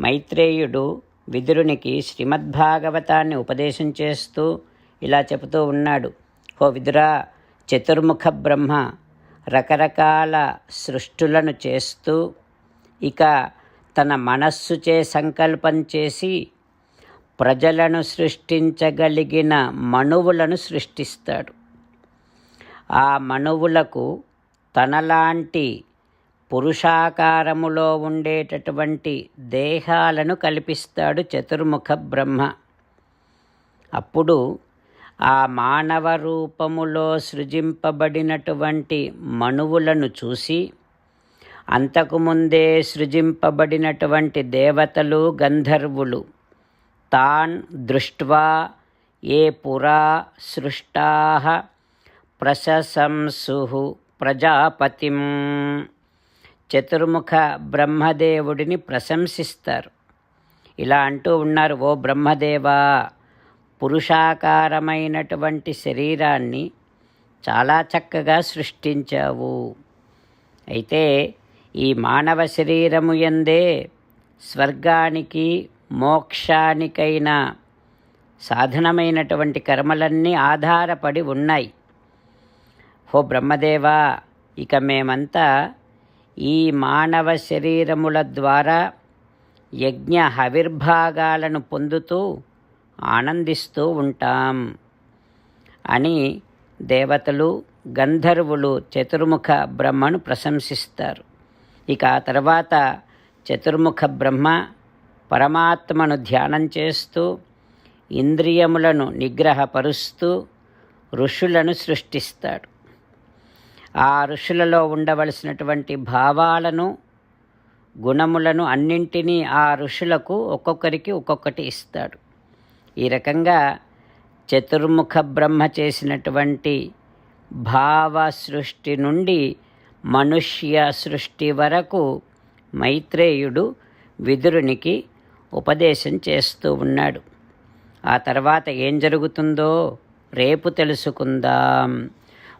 మైత్రేయుడు విదురునికి శ్రీమద్భాగవతాన్ని ఉపదేశం చేస్తూ ఇలా చెబుతూ ఉన్నాడు. ఓ విదురా చతుర్ముఖ బ్రహ్మ రకరకాల సృష్టులను చేస్తూ ఇక తన మనస్సుచే సంకల్పం చేసి ప్రజలను సృష్టించగలిగిన మనువులను సృష్టిస్తాడు. ఆ మనువులకు తనలాంటి పురుషాకారములో ఉండేటటువంటి దేహాలను కల్పిస్తాడు చతుర్ముఖ బ్రహ్మ. అప్పుడు ఆ మానవ రూపములో సృజింపబడినటువంటి మనువులను చూసి అంతకుముందే సృజింపబడినటువంటి దేవతలు గంధర్వులు తాన్ దృష్ట్వా ఏ పురా సృష్టా ప్రశంసు ప్రజాపతిం. చతుర్ముఖ బ్రహ్మదేవుడిని ప్రశంసిస్తారు. ఇలా అంటూ ఉన్నారు ఓ బ్రహ్మదేవా పురుషాకారమైనటువంటి శరీరాన్ని చాలా చక్కగా సృష్టించావు. అయితే ఈ మానవ శరీరము ఎందే స్వర్గానికి మోక్షానికైన సాధనమైనటువంటి కర్మలన్నీ ఆధారపడి ఉన్నాయి. హో బ్రహ్మదేవా ఇక మేమంతా ఈ మానవ శరీరముల ద్వారా యజ్ఞ హవిర్భాగాలను పొందుతూ ఆనందిస్తూ ఉంటాం అని దేవతలు గంధర్వులు చతుర్ముఖ బ్రహ్మను ప్రశంసిస్తారు. ఇక ఆ తర్వాత చతుర్ముఖ బ్రహ్మ పరమాత్మను ధ్యానం చేస్తూ ఇంద్రియములను నిగ్రహపరుస్తూ ఋషులను సృష్టిస్తాడు. ఆ ఋషులలో ఉండవలసినటువంటి భావాలను గుణములను అన్నింటినీ ఆ ఋషులకు ఒక్కొక్కరికి ఒక్కొక్కటి ఇస్తాడు. ఈ రకంగా చతుర్ముఖ బ్రహ్మ చేసినటువంటి భావ సృష్టి నుండి మనుష్య సృష్టి వరకు మైత్రేయుడు విదురునికి ఉపదేశం చేస్తూ ఉన్నాడు. ఆ తర్వాత ఏం జరుగుతుందో రేపు తెలుసుకుందాం.